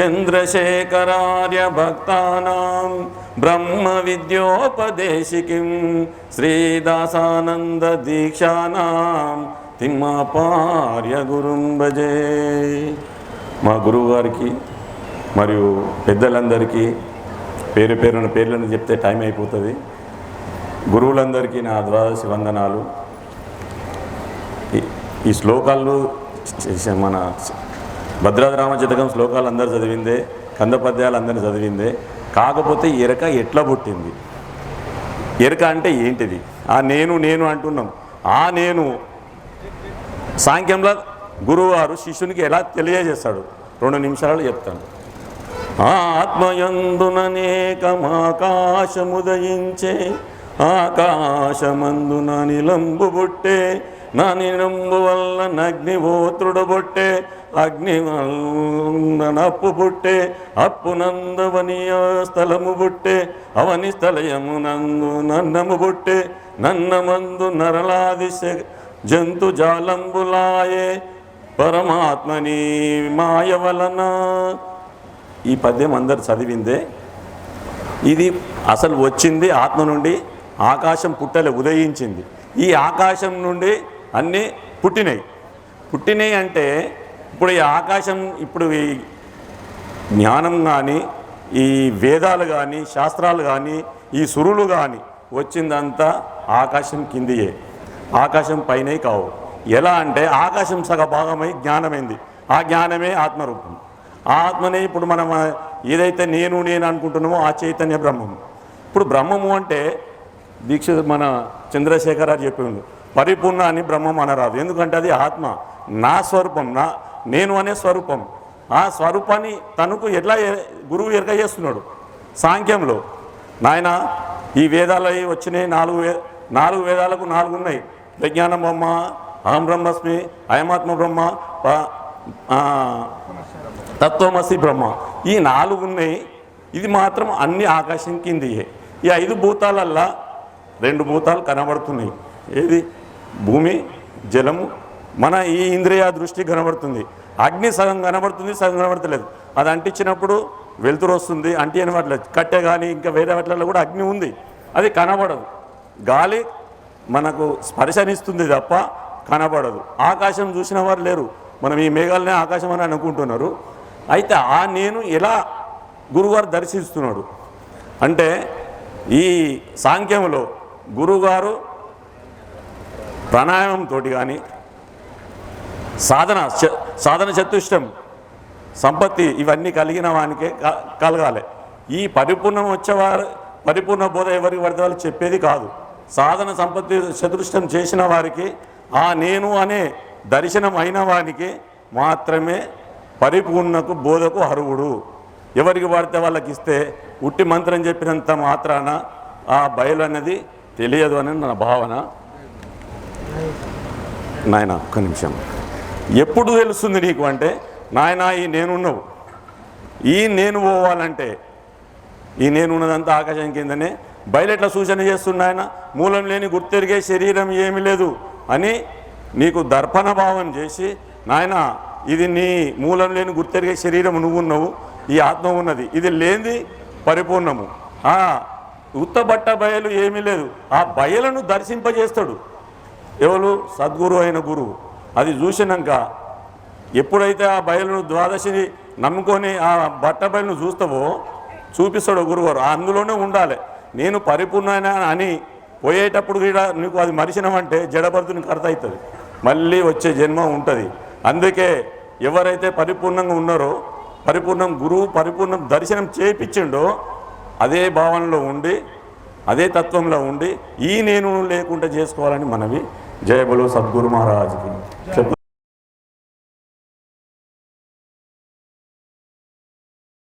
చంద్రశేఖరార్య భక్తానాం బ్రహ్మ విద్యోపదేశికిం శ్రీదాసానంద దీక్షానాం తిమ్మపార్య గురుం భజే. మా గురువుగారికి మరియు పెద్దలందరికీ పేరు పేరున పేర్లను చెప్తే టైం అయిపోతుంది. గురువులందరికీ నా ద్వాదశి వందనాలు. ఈ- ఈ శ్లోకాలు మన భద్రాద్రామ శతకం శ్లోకాలు అందరు చదివిందే కంద పద్యాలు అందరు చదివిందే. కాకపోతే ఎరక ఎట్లా పుట్టింది? ఎరక అంటే ఏంటిది? ఆ నేను నేను అంటున్నాం. ఆ నేను సాంఖ్యంలో గురువారు శిష్యునికి ఎలా తెలియజేస్తాడు? రెండు నిమిషాలు చెప్తాను. ఆత్మయందుననేకమాకాశముదయించే ఆకాశమందున నిలంబు బుట్టే నా నిలంబు వల్ల నగ్నిహోత్రుడు బొట్టే అగ్ని పుట్టే అప్పు నందవనియ స్థలము పుట్టే అవని స్థలయము నందు నన్నము పుట్టే నన్నమందు నరలాది శ- జంతు జాలంబులాయే పరమాత్మని మాయ వలన. ఈ పద్యం అందరు చదివిందే. ఇది అసలు వచ్చింది ఆత్మ నుండి ఆకాశం పుట్టలే ఉదయించింది. ఈ ఆకాశం నుండి అన్నీ పుట్టినాయి పుట్టినాయి అంటే ఇప్పుడు ఈ ఆకాశం ఇప్పుడు ఈ జ్ఞానం కానీ ఈ వేదాలు కానీ శాస్త్రాలు కానీ ఈ సురులు కానీ వచ్చిందంతా ఆకాశం కిందియే. ఆకాశం పైనే కావు. ఎలా అంటే ఆకాశం సగ భాగమై జ్ఞానమైంది. ఆ జ్ఞానమే ఆత్మరూపం. ఆ ఆత్మనే ఇప్పుడు మనం ఏదైతే నేను నేను అనుకుంటున్నామో ఆ చైతన్య బ్రహ్మము. ఇప్పుడు బ్రహ్మము అంటే దీక్ష మన చంద్రశేఖరారు చెప్పిండు పరిపూర్ణ అని బ్రహ్మం అనరాదు. ఎందుకంటే అది ఆత్మ. నా స్వరూపం నా నేను అనే స్వరూపం. ఆ స్వరూపాన్ని తనకు ఎట్లా గురువు ఎరక చేస్తున్నాడు? సాంఖ్యంలో. నాయన ఈ వేదాలు వచ్చినాయి నాలుగు వే నాలుగు వేదాలకు నాలుగు ఉన్నాయి. విజ్ఞాన బ్రహ్మ అహం బ్రహ్మస్మి అయమాత్మ బ్రహ్మ ప- తత్వమసి బ్రహ్మ. ఈ నాలుగు ఉన్నాయి. ఇది మాత్రం అన్ని ఆకాశం కిందియే. ఈ ఐదు భూతాలల్లా రెండు భూతాలు కనబడుతున్నాయి. ఏది? భూమి జలము మన ఈ ఇంద్రియ దృష్టి కనబడుతుంది. అగ్ని సగం కనబడుతుంది సగం కనబడతలేదు. అది అంటించినప్పుడు వెలుతురు వస్తుంది అంటి అనట్లేదు కట్టె కానీ ఇంకా వేరే వాటిలో కూడా అగ్ని ఉంది. అది కనబడదు. గాలి మనకు స్పర్శనిస్తుంది తప్ప కనబడదు. ఆకాశం చూసిన వారు లేరు. మనం ఈ మేఘాలనే ఆకాశం అని అనుకుంటున్నారు. అయితే ఆ నేను ఎలా గురుగారు దర్శిస్తున్నాడు? అంటే ఈ సాంఖ్యంలో గురుగారు ప్రాణాయామంతో కానీ సాధన సాధన చతుష్టం సంపత్తి ఇవన్నీ కలిగిన వానికే క- కలగాలి. ఈ పరిపూర్ణం వచ్చేవారు పరిపూర్ణ బోధ ఎవరికి పడితే వాళ్ళు చెప్పేది కాదు. సాధన సంపత్తి చతుష్టం చేసిన వారికి ఆ నేను అనే దర్శనం అయిన వానికి మాత్రమే పరిపూర్ణకు బోధకు అర్హుడు. ఎవరికి పడితే వాళ్ళకి ఇస్తే ఉట్టి మంత్రం చెప్పినంత మాత్రాన ఆ బయలు అనేది తెలియదు అని నా భావన. నాయన ఒక్క నిమిషం. ఎప్పుడు తెలుస్తుంది నీకు అంటే నాయన ఈ నేనున్నావు. ఈ నేను పోవాలంటే ఈ నేను ఉన్నదంతా ఆకాశం కిందనే. బయలెట్ల సూచన చేస్తున్నాయన మూలం లేని గుర్తెరిగే శరీరం ఏమీ లేదు అని నీకు దర్పణ భావం చేసి నాయన ఇది నీ మూలం లేని గుర్తెరిగే శరీరం నువ్వున్నావు ఈ ఆత్మ ఉన్నది. ఇది లేనిది పరిపూర్ణము. ఉత్తబట్ట బయలు ఏమీ లేదు. ఆ బయలను దర్శింపజేస్తాడు. ఎవరు? సద్గురు అయిన గురువు అది చూసినాక ఎప్పుడైతే ఆ బయలును ద్వాదశిని నమ్ముకొని ఆ బట్ట బయలును చూస్తావో చూపిస్తాడు గురువారు. అందులోనే ఉండాలి. నేను పరిపూర్ణ అని పోయేటప్పుడు కూడా నీకు అది మరిచినవంటే జడభర్తునికి అర్థం అవుతుంది. మళ్ళీ వచ్చే జన్మ ఉంటుంది. అందుకే ఎవరైతే పరిపూర్ణంగా ఉన్నారో పరిపూర్ణం గురువు పరిపూర్ణం దర్శనం చేయించిండో అదే భావనలో ఉండి అదే తత్వంలో ఉండి ఈ నేను లేకుండా చేసుకోవాలని మనవి. జయబలు సద్గురు మహారాజుకి. చెప్పు.